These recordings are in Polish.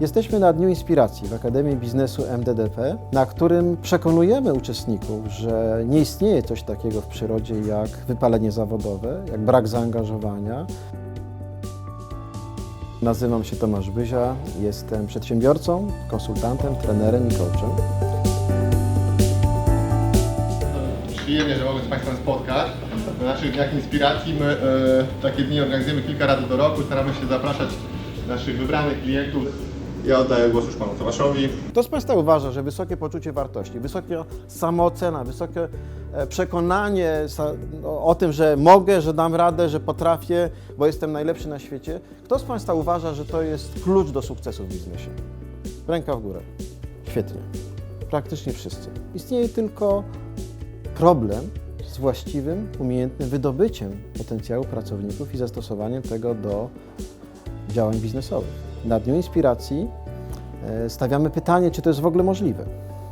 Jesteśmy na Dniu Inspiracji w Akademii Biznesu MDDP, na którym przekonujemy uczestników, że nie istnieje coś takiego w przyrodzie jak wypalenie zawodowe, jak brak zaangażowania. Nazywam się Tomasz Byzia, jestem przedsiębiorcą, konsultantem, trenerem i coachem. Przyjemnie, że mogę z Państwem spotkać. Na naszych dniach inspiracji my e, takie dni organizujemy kilka razy do roku. Staramy się zapraszać naszych wybranych klientów. Ja oddaję głos już Panu Tomaszowi. Kto z Państwa uważa, że wysokie poczucie wartości, wysoka samoocena, wysokie e, przekonanie sa- o- o tym, że mogę, że dam radę, że potrafię, bo jestem najlepszy na świecie, kto z Państwa uważa, że to jest klucz do sukcesu w biznesie? Ręka w górę. Świetnie. Praktycznie wszyscy. Istnieje tylko problem z właściwym, umiejętnym wydobyciem potencjału pracowników i zastosowaniem tego do działań biznesowych. Na Dniu Inspiracji e, stawiamy pytanie, czy to jest w ogóle możliwe.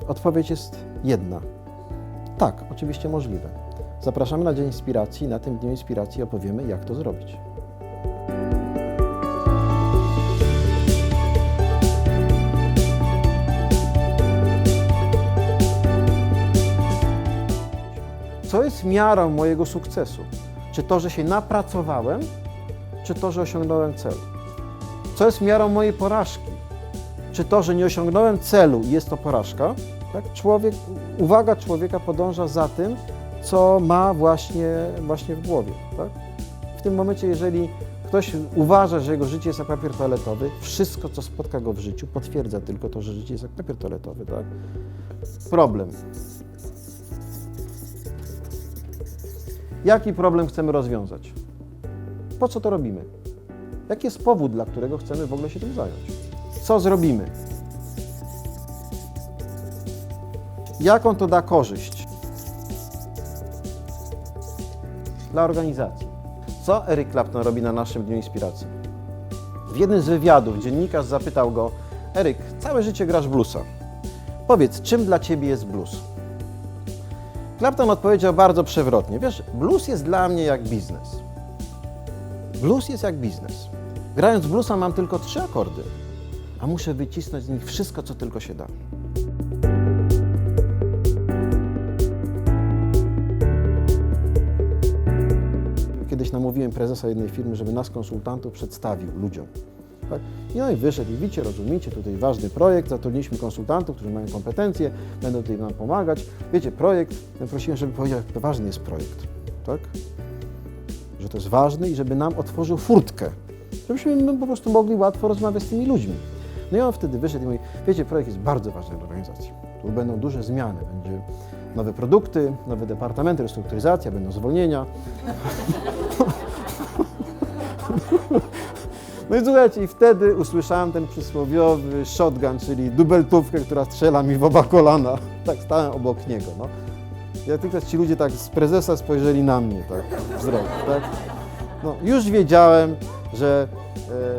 Odpowiedź jest jedna. Tak, oczywiście możliwe. Zapraszamy na Dzień Inspiracji. Na tym Dniu Inspiracji opowiemy, jak to zrobić. Co jest miarą mojego sukcesu? Czy to, że się napracowałem, czy to, że osiągnąłem cel? Co jest miarą mojej porażki? Czy to, że nie osiągnąłem celu jest to porażka? Tak? Człowiek, uwaga człowieka podąża za tym, co ma właśnie, właśnie w głowie. Tak? W tym momencie, jeżeli ktoś uważa, że jego życie jest jak papier toaletowy, wszystko, co spotka go w życiu, potwierdza tylko to, że życie jest jak papier toaletowy. Tak? Problem. Jaki problem chcemy rozwiązać? Po co to robimy? Jaki jest powód, dla którego chcemy w ogóle się tym zająć? Co zrobimy? Jaką to da korzyść dla organizacji? Co Eric Clapton robi na naszym Dniu Inspiracji? W jednym z wywiadów dziennikarz zapytał go: Eryk, całe życie grasz bluesa. Powiedz, czym dla ciebie jest blues? Clapton odpowiedział bardzo przewrotnie: Wiesz, blues jest dla mnie jak biznes. Blues jest jak biznes. Grając bluesa mam tylko trzy akordy, a muszę wycisnąć z nich wszystko, co tylko się da. Kiedyś namówiłem prezesa jednej firmy, żeby nas konsultantów przedstawił ludziom. Tak? I no i wyszedł, i widzicie, rozumiecie, tutaj ważny projekt, zatrudniliśmy konsultantów, którzy mają kompetencje, będą tutaj nam pomagać. Wiecie, projekt, prosiłem, żeby powiedział, jak ważny jest projekt, tak? Że to jest ważny i żeby nam otworzył furtkę, żebyśmy my po prostu mogli łatwo rozmawiać z tymi ludźmi. No i on wtedy wyszedł i mówi, wiecie, projekt jest bardzo ważny dla organizacji. Tu będą duże zmiany, będzie nowe produkty, nowe departamenty, restrukturyzacja, będą zwolnienia. No i słuchajcie, i wtedy usłyszałem ten przysłowiowy shotgun, czyli dubeltówkę, która strzela mi w oba kolana. Tak stałem obok niego, no. I natychmiast ci ludzie tak z prezesa spojrzeli na mnie, tak, wzrok, tak. No, już wiedziałem, że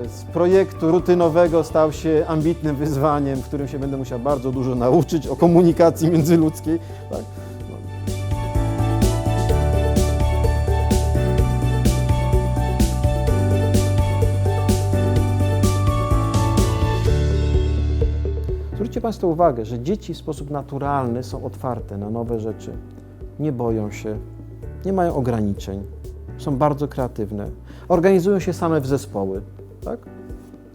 e, z projektu rutynowego stał się ambitnym wyzwaniem, w którym się będę musiał bardzo dużo nauczyć o komunikacji międzyludzkiej, tak. Zwróćcie Państwo uwagę, że dzieci w sposób naturalny są otwarte na nowe rzeczy. Nie boją się, nie mają ograniczeń, są bardzo kreatywne, organizują się same w zespoły. Tak?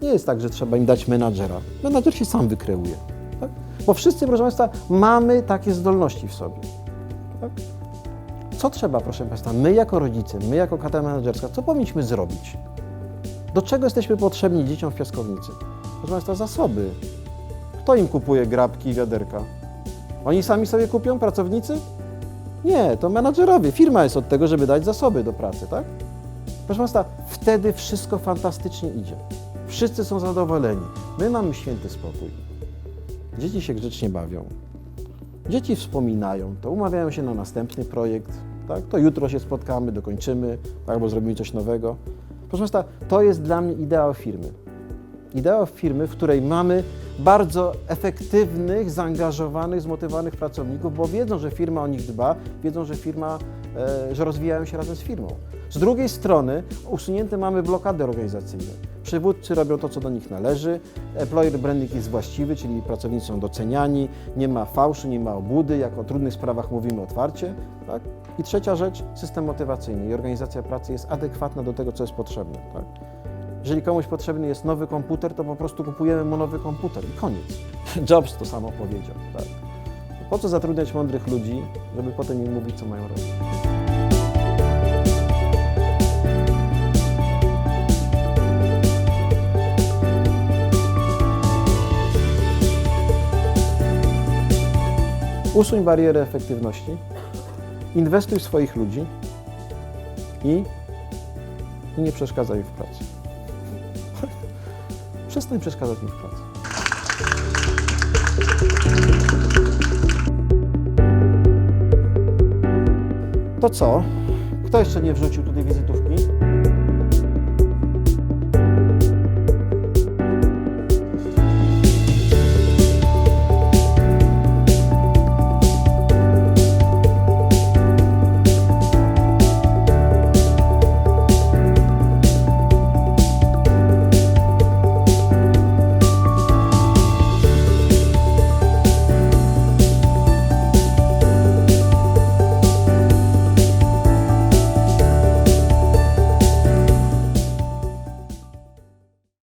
Nie jest tak, że trzeba im dać menadżera. Menadżer się sam wykreuje. Tak? Bo wszyscy, proszę Państwa, mamy takie zdolności w sobie. Tak? Co trzeba, proszę Państwa, my jako rodzice, my jako kadra menedżerska, co powinniśmy zrobić? Do czego jesteśmy potrzebni dzieciom w piaskownicy? Proszę Państwa, zasoby, kto im kupuje grabki i wiaderka? Oni sami sobie kupią, pracownicy? Nie, to menadżerowie. Firma jest od tego, żeby dać zasoby do pracy, tak? Proszę Państwa, wtedy wszystko fantastycznie idzie. Wszyscy są zadowoleni. My mamy święty spokój. Dzieci się grzecznie bawią. Dzieci wspominają, to umawiają się na następny projekt, tak? To jutro się spotkamy, dokończymy, albo zrobimy coś nowego. Proszę Państwa, to jest dla mnie ideał firmy ideał firmy, w której mamy bardzo efektywnych, zaangażowanych, zmotywowanych pracowników, bo wiedzą, że firma o nich dba, wiedzą, że firma, e, że rozwijają się razem z firmą. Z drugiej strony usunięte mamy blokady organizacyjne. Przywódcy robią to, co do nich należy. Employer branding jest właściwy, czyli pracownicy są doceniani, nie ma fałszu, nie ma obłudy, jak o trudnych sprawach mówimy otwarcie. Tak? I trzecia rzecz, system motywacyjny i organizacja pracy jest adekwatna do tego, co jest potrzebne. Tak? Jeżeli komuś potrzebny jest nowy komputer, to po prostu kupujemy mu nowy komputer i koniec. Jobs to samo powiedział. Tak? Po co zatrudniać mądrych ludzi, żeby potem im mówić, co mają robić? Usuń barierę efektywności, inwestuj w swoich ludzi i, i nie przeszkadzaj w pracy. Przestań przeszkadzać im w pracy. To co? Kto jeszcze nie wrzucił tutaj wizytówki?